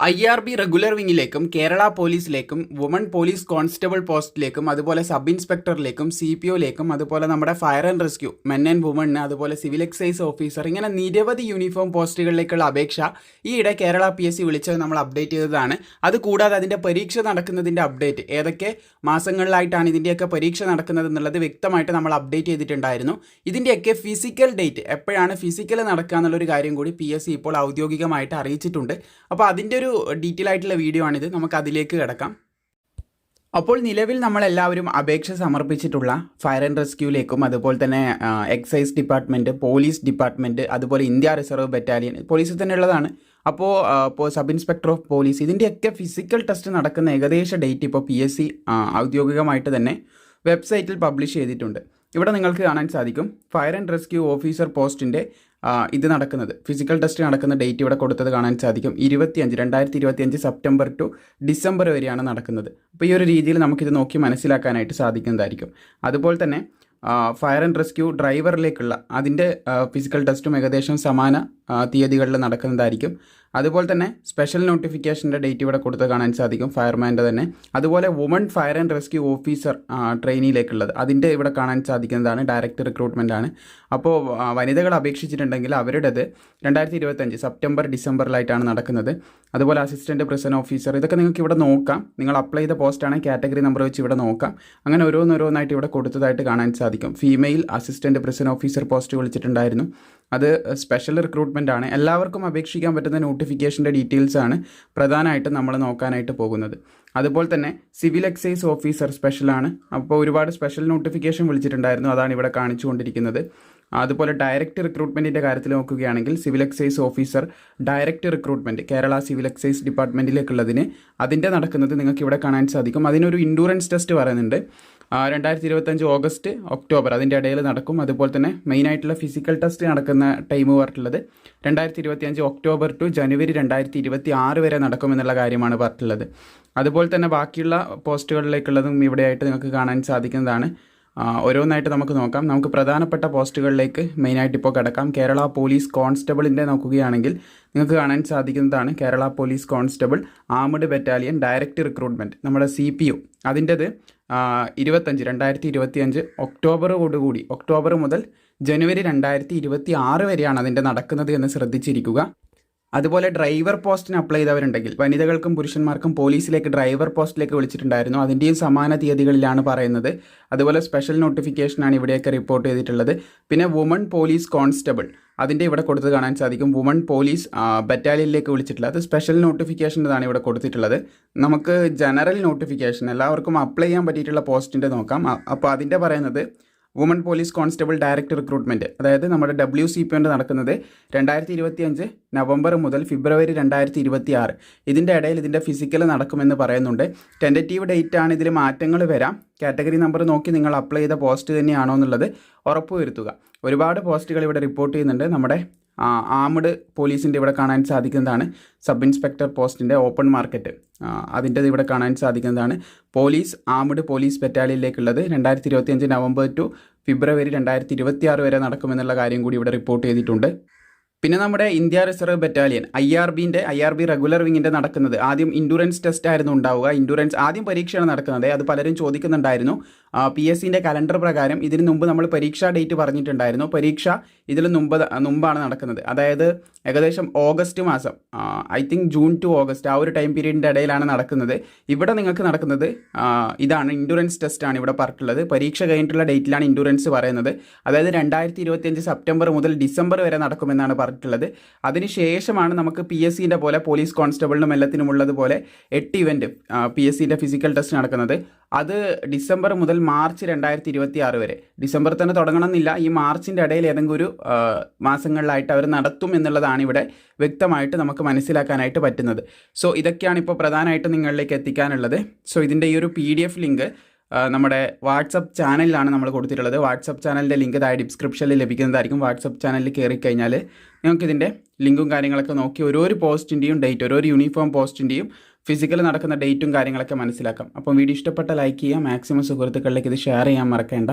I R B regular വിങ്ങിലേക്കും കേരള പോലീസിലേക്കും woman police constable പോസ്റ്റിലേക്കും അതുപോലെ സബ് ഇൻസ്പെക്ടറിലേക്കും സി പി ഒയിലേക്കും അതുപോലെ നമ്മുടെ fire and rescue men and women അതുപോലെ സിവിൽ എക്സൈസ് ഓഫീസർ ഇങ്ങനെ നിരവധി യൂണിഫോം പോസ്റ്റുകളിലേക്കുള്ള അപേക്ഷ ഈയിടെ കേരള പി എസ് സി വിളിച്ചത് നമ്മൾ അപ്ഡേറ്റ് ചെയ്തതാണ്. അത് കൂടാതെ അതിന്റെ പരീക്ഷ നടക്കുന്നതിന്റെ അപ്ഡേറ്റ് ഏതൊക്കെ മാസങ്ങളിലായിട്ടാണ് ഇതിന്റെയൊക്കെ പരീക്ഷ നടക്കുന്നത് എന്നുള്ളത് വ്യക്തമായിട്ട് നമ്മൾ അപ്ഡേറ്റ് ചെയ്തിട്ടുണ്ടായിരുന്നു. ഇതിന്റെയൊക്കെ ഫിസിക്കൽ ഡേറ്റ് എപ്പോഴാണ് ഫിസിക്കൽ നടക്കുക എന്നുള്ളൊരു കാര്യം കൂടി പി എസ് സി ഇപ്പോൾ ഔദ്യോഗികമായിട്ട് അറിയിച്ചിട്ടുണ്ട്. അപ്പോൾ അതിന്റെ ഒരു ഡീറ്റെയിൽ ആയിട്ടുള്ള വീഡിയോ ആണിത്. നമുക്ക് അതിലേക്ക് കിടക്കാം. അപ്പോൾ നിലവിൽ നമ്മളെല്ലാവരും അപേക്ഷ സമർപ്പിച്ചിട്ടുള്ള ഫയർ ആൻഡ് റെസ്ക്യൂലേക്കും അതുപോലെ തന്നെ എക്സൈസ് ഡിപ്പാർട്ട്മെന്റ് പോലീസ് ഡിപ്പാർട്ട്മെന്റ് അതുപോലെ ഇന്ത്യ റിസർവ് ബറ്റാലിയൻ പോലീസിൽ തന്നെ ഉള്ളതാണ്. അപ്പോൾ ഇപ്പോൾ സബ് ഇൻസ്പെക്ടർ ഓഫ് പോലീസ് ഇതിന്റെയൊക്കെ ഫിസിക്കൽ ടെസ്റ്റ് നടക്കുന്ന ഏകദേശ ഡേറ്റ് ഇപ്പോൾ പി എസ് സി ഔദ്യോഗികമായിട്ട് തന്നെ വെബ്സൈറ്റിൽ പബ്ലിഷ് ചെയ്തിട്ടുണ്ട്. ഇവിടെ നിങ്ങൾക്ക് കാണാൻ സാധിക്കും. ഫയർ ആൻഡ് റെസ്ക്യൂ ഓഫീസർ പോസ്റ്റിന്റെ ഇത് നടക്കുന്നത്. ഫിസിക്കൽ ടെസ്റ്റ് നടക്കുന്ന ഡേറ്റ് ഇവിടെ കൊടുത്തത് കാണാൻ സാധിക്കും. ഇരുപത്തിയഞ്ച് രണ്ടായിരത്തി ഇരുപത്തിയഞ്ച് സെപ്റ്റംബർ ടു ഡിസംബർ വരെയാണ് നടക്കുന്നത്. അപ്പോൾ ഈ ഒരു രീതിയിൽ നമുക്കിത് നോക്കി മനസ്സിലാക്കാനായിട്ട് സാധിക്കുന്നതായിരിക്കും. അതുപോലെ തന്നെ ഫയർ ആൻഡ് റെസ്ക്യൂ ഡ്രൈവറിലേക്കുള്ള അതിന്റെ ഫിസിക്കൽ ടെസ്റ്റും ഏകദേശം സമാന തീയതികളിൽ നടക്കുന്നതായിരിക്കും. അതുപോലെ തന്നെ സ്പെഷ്യൽ നോട്ടിഫിക്കേഷന്റെ ഡേറ്റ് ഇവിടെ കൊടുത്ത് കാണാൻ സാധിക്കും ഫയർമാന്റെ തന്നെ. അതുപോലെ woman fire and rescue officer ട്രെയിനിയിലേക്കുള്ളത് അതിന്റെ ഇവിടെ കാണാൻ സാധിക്കുന്നതാണ് ഡയറക്റ്റ് റിക്രൂട്ട്മെന്റ് ആണ്. അപ്പോൾ വനിതകൾ അപേക്ഷിച്ചിട്ടുണ്ടെങ്കിൽ അവരുടേത് രണ്ടായിരത്തി ഇരുപത്തഞ്ച് സെപ്റ്റംബർ ഡിസംബറിലായിട്ടാണ് നടക്കുന്നത്. അതുപോലെ അസിസ്റ്റന്റ് പ്രിസൺ ഓഫീസർ ഇതൊക്കെ നിങ്ങൾക്ക് ഇവിടെ നോക്കാം. നിങ്ങൾ അപ്ലൈ ചെയ്ത പോസ്റ്റ് പോസ്റ്റാണ് കാറ്റഗറി നമ്പർ വെച്ച് ഇവിടെ നോക്കാം. അങ്ങനെ ഓരോന്നോരോന്നായിട്ട് ഇവിടെ കൊടുത്തതായിട്ട് കാണാൻ സാധിക്കും. Female assistant president officer post വിളിച്ചിട്ടുണ്ടായിരുന്നു. അത് സ്പെഷ്യൽ റിക്രൂട്ട്മെന്റ് ആണ്. എല്ലാവർക്കും അപേക്ഷിക്കാൻ പറ്റുന്ന നോട്ടിഫിക്കേഷന്റെ ഡീറ്റെയിൽസ് ആണ് പ്രധാനമായിട്ടും നമ്മൾ നോക്കാനായിട്ട് പോകുന്നത്. അതുപോലെ തന്നെ സിവിൽ എക്സൈസ് ഓഫീസർ സ്പെഷ്യലാണ് അപ്പോൾ ഒരുപാട് സ്പെഷ്യൽ നോട്ടിഫിക്കേഷൻ വിളിച്ചിട്ടുണ്ടായിരുന്നു. അതാണ് ഇവിടെ കാണിച്ചുകൊണ്ടിരിക്കുന്നത്. അതുപോലെ ഡയറക്റ്റ് റിക്രൂട്ട്മെന്റിന്റെ കാര്യത്തിൽ നോക്കുകയാണെങ്കിൽ civil excise officer direct recruitment Kerala civil excise ഡിപ്പാർട്ട്മെന്റിലേക്കുള്ളതിന് അതിന്റെ നടക്കുന്നത് നിങ്ങൾക്ക് ഇവിടെ കാണാൻ സാധിക്കും. അതിനൊരു ഇൻഡൂറൻസ് ടെസ്റ്റ് പറയുന്നുണ്ട്. രണ്ടായിരത്തി ഇരുപത്തഞ്ച് ഓഗസ്റ്റ് ഒക്ടോബർ അതിന്റെ ഇടയിൽ നടക്കും. അതുപോലെ തന്നെ മെയിനായിട്ടുള്ള ഫിസിക്കൽ ടെസ്റ്റ് നടക്കുന്ന ടൈം പറഞ്ഞിട്ടുള്ളത് രണ്ടായിരത്തി ഇരുപത്തി അഞ്ച് ഒക്ടോബർ ടു ജനുവരി രണ്ടായിരത്തി ഇരുപത്തി ആറ് വരെ നടക്കുമെന്നുള്ള കാര്യമാണ് പറഞ്ഞിട്ടുള്ളത്. അതുപോലെ തന്നെ ബാക്കിയുള്ള പോസ്റ്റുകളിലേക്കുള്ളതും ഇവിടെയായിട്ട് നിങ്ങൾക്ക് കാണാൻ സാധിക്കുന്നതാണ്. ഓരോന്നായിട്ട് നമുക്ക് നോക്കാം. നമുക്ക് പ്രധാനപ്പെട്ട പോസ്റ്റുകളിലേക്ക് മെയിനായിട്ട് ഇപ്പോൾ കിടക്കാം. കേരള പോലീസ് കോൺസ്റ്റബിളിന്റെ നോക്കുകയാണെങ്കിൽ നിങ്ങൾക്ക് കാണാൻ സാധിക്കുന്നതാണ് Kerala police constable armed battalion direct recruitment നമ്മുടെ സി പി യു അതിന്റെത് ഇരുപത്തഞ്ച് രണ്ടായിരത്തി ഇരുപത്തി അഞ്ച് ഒക്ടോബറോടുകൂടി ഒക്ടോബർ മുതൽ ജനുവരി രണ്ടായിരത്തി ഇരുപത്തി ആറ് വരെയാണ് അതിന്റെ നടക്കുന്നത് എന്ന് ശ്രദ്ധിച്ചിരിക്കുക. അതുപോലെ ഡ്രൈവർ പോസ്റ്റിന് അപ്ലൈ ചെയ്തവരുണ്ടെങ്കിൽ വനിതകൾക്കും പുരുഷന്മാർക്കും പോലീസിലേക്ക് ഡ്രൈവർ പോസ്റ്റിലേക്ക് വിളിച്ചിട്ടുണ്ടായിരുന്നു. അതിന്റെയും സമാന തീയതികളിലാണ് പറയുന്നത്. അതുപോലെ സ്പെഷ്യൽ നോട്ടിഫിക്കേഷനാണ് ഇവിടെയൊക്കെ റിപ്പോർട്ട് ചെയ്തിട്ടുള്ളത്. പിന്നെ വുമൺ പോലീസ് കോൺസ്റ്റബിൾ അതിന്റെ ഇവിടെ കൊടുത്തത് കാണാൻ സാധിക്കും. വുമൺ പോലീസ് ബറ്റാലിയനിലേക്ക് വിളിച്ചിട്ടുള്ളത്. അത് സ്പെഷ്യൽ നോട്ടിഫിക്കേഷന്റെതാണ് ഇവിടെ കൊടുത്തിട്ടുള്ളത്. നമുക്ക് ജനറൽ നോട്ടിഫിക്കേഷൻ എല്ലാവർക്കും അപ്ലൈ ചെയ്യാൻ പറ്റിയിട്ടുള്ള പോസ്റ്റിന്റെ നോക്കാം. അപ്പോൾ അതിന്റെ പറയുന്നത് woman police constable direct recruitment അതായത് നമ്മുടെ ഡബ്ല്യു സി പി എന്റെ നടക്കുന്നത് രണ്ടായിരത്തി ഇരുപത്തി അഞ്ച് നവംബർ മുതൽ ഫെബ്രുവരി രണ്ടായിരത്തി ഇരുപത്തി ആറ് ഇതിന്റെ ഇടയിൽ ഇതിന്റെ ഫിസിക്കൽ നടക്കുമെന്ന് പറയുന്നുണ്ട്. ടെന്ററ്റീവ് ഡേറ്റ് ആണ് ഇതിൽ മാറ്റങ്ങൾ വരാം. കാറ്റഗറി നമ്പർ നോക്കി നിങ്ങൾ അപ്ലൈ ചെയ്ത പോസ്റ്റ് തന്നെയാണോ എന്നുള്ളത് ഉറപ്പുവരുത്തുക. ഒരുപാട് പോസ്റ്റുകൾ ഇവിടെ റിപ്പോർട്ട് ചെയ്യുന്നുണ്ട്. നമ്മുടെ ആംഡ് പോലീസിന്റെ ഇവിടെ കാണാൻ സാധിക്കുന്നതാണ്. സബ് ഇൻസ്പെക്ടർ പോസ്റ്റിന്റെ ഓപ്പൺ മാർക്കറ്റ്. അതിന്റെ ഇവിടെ കാണാൻ സാധിക്കുന്നതാണ്. പോലീസ് ആംഡ് പോലീസ് ബറ്റാലിയനിലേക്കുള്ളത് രണ്ടായിരത്തി ഇരുപത്തിയഞ്ച് നവംബർ ടു ഫെബ്രുവരി രണ്ടായിരത്തി ഇരുപത്തി ആറ് വരെ നടക്കുമെന്നുള്ള കാര്യം കൂടി ഇവിടെ റിപ്പോർട്ട് ചെയ്തിട്ടുണ്ട്. പിന്നെ നമ്മുടെ India reserve battalion I R ബിന്റെ I R B regular വിങ്ങിന്റെ നടക്കുന്നത്. ആദ്യം ഇൻഡുറൻസ് ടെസ്റ്റ് ആയിരുന്നു ഉണ്ടാവുക. ഇൻഡുറൻസ് ആദ്യം പരീക്ഷയാണ് നടക്കുന്നത്. അത് പലരും ചോദിക്കുന്നുണ്ടായിരുന്നു. പി എസ് സിന്റെ കലണ്ടർ പ്രകാരം ഇതിന് മുമ്പ് നമ്മൾ പരീക്ഷാ ഡേറ്റ് പറഞ്ഞിട്ടുണ്ടായിരുന്നു. പരീക്ഷ ഇതിൽ മുമ്പ് മുമ്പാണ് നടക്കുന്നത്. അതായത് ഏകദേശം ഓഗസ്റ്റ് മാസം I think June to August ആ ഒരു ടൈം പീരീഡിന്റെ ഇടയിലാണ് നടക്കുന്നത്. ഇവിടെ നിങ്ങൾക്ക് നടക്കുന്നത് ഇതാണ് ഇൻഡുറൻസ് ടെസ്റ്റാണ് ഇവിടെ പറഞ്ഞിട്ടുള്ളത്. പരീക്ഷ കഴിഞ്ഞിട്ടുള്ള ഡേറ്റിലാണ് ഇൻഡുറൻസ് പറയുന്നത്. അതായത് രണ്ടായിരത്തി ഇരുപത്തിയഞ്ച് സെപ്റ്റംബർ മുതൽ ഡിസംബർ വരെ നടക്കുമെന്നാണ് പറഞ്ഞിട്ടുള്ളത്. അതിനുശേഷമാണ് നമുക്ക് പി എസ് സിന്റെ പോലെ പോലീസ് കോൺസ്റ്റബിളിനും എല്ലാത്തിനും ഉള്ളതുപോലെ എട്ട് ഇവന്റ് പി എസ് സിന്റെ ഫിസിക്കൽ ടെസ്റ്റ് നടക്കുന്നത്. അത് ഡിസംബർ മുതൽ മാർച്ച് രണ്ടായിരത്തി ഇരുപത്തി ആറ് വരെ. ഡിസംബർ തന്നെ തുടങ്ങണമെന്നില്ല. ഈ മാർച്ചിന്റെ ഇടയിൽ ഏതെങ്കിലും ഒരു മാസങ്ങളിലായിട്ട് അവർ നടത്തും എന്നുള്ളതാണ് ഇവിടെ വ്യക്തമായിട്ട് നമുക്ക് മനസ്സിലാക്കാനായിട്ട് പറ്റുന്നത്. സോ ഇതൊക്കെയാണ് ഇപ്പോൾ പ്രധാനമായിട്ട് നിങ്ങളിലേക്ക് എത്തിക്കാനുള്ളത്. സോ ഇതിന്റെ ഈ ഒരു പി ലിങ്ക് നമ്മുടെ വാട്സപ്പ് ചാനലിലാണ് നമ്മൾ കൊടുത്തിട്ടുള്ളത്. വാട്സപ്പ് ചാനലിന്റെ ലിങ്ക് താഴെ ഡിസ്ക്രിപ്ഷനിൽ ലഭിക്കുന്നതായിരിക്കും. വാട്സപ്പ് ചാനലിൽ കയറി കഴിഞ്ഞാൽ നിങ്ങൾക്കിതിന്റെ ലിങ്കും കാര്യങ്ങളൊക്കെ നോക്കി ഓരോരു പോസ്റ്റിന്റെയും ഡേറ്റ് ഓരോ യൂണിഫോം പോസ്റ്റിന്റെയും ഫിസിക്കൽ നടക്കുന്ന ഡേറ്റും കാര്യങ്ങളൊക്കെ മനസ്സിലാക്കാം. അപ്പം വീഡിയോ ഇഷ്ടപ്പെട്ട ലൈക്ക് ചെയ്യുക. മാക്സിമം സുഹൃത്തുക്കളിലേക്ക് ഇത് ഷെയർ ചെയ്യാൻ മറക്കേണ്ട.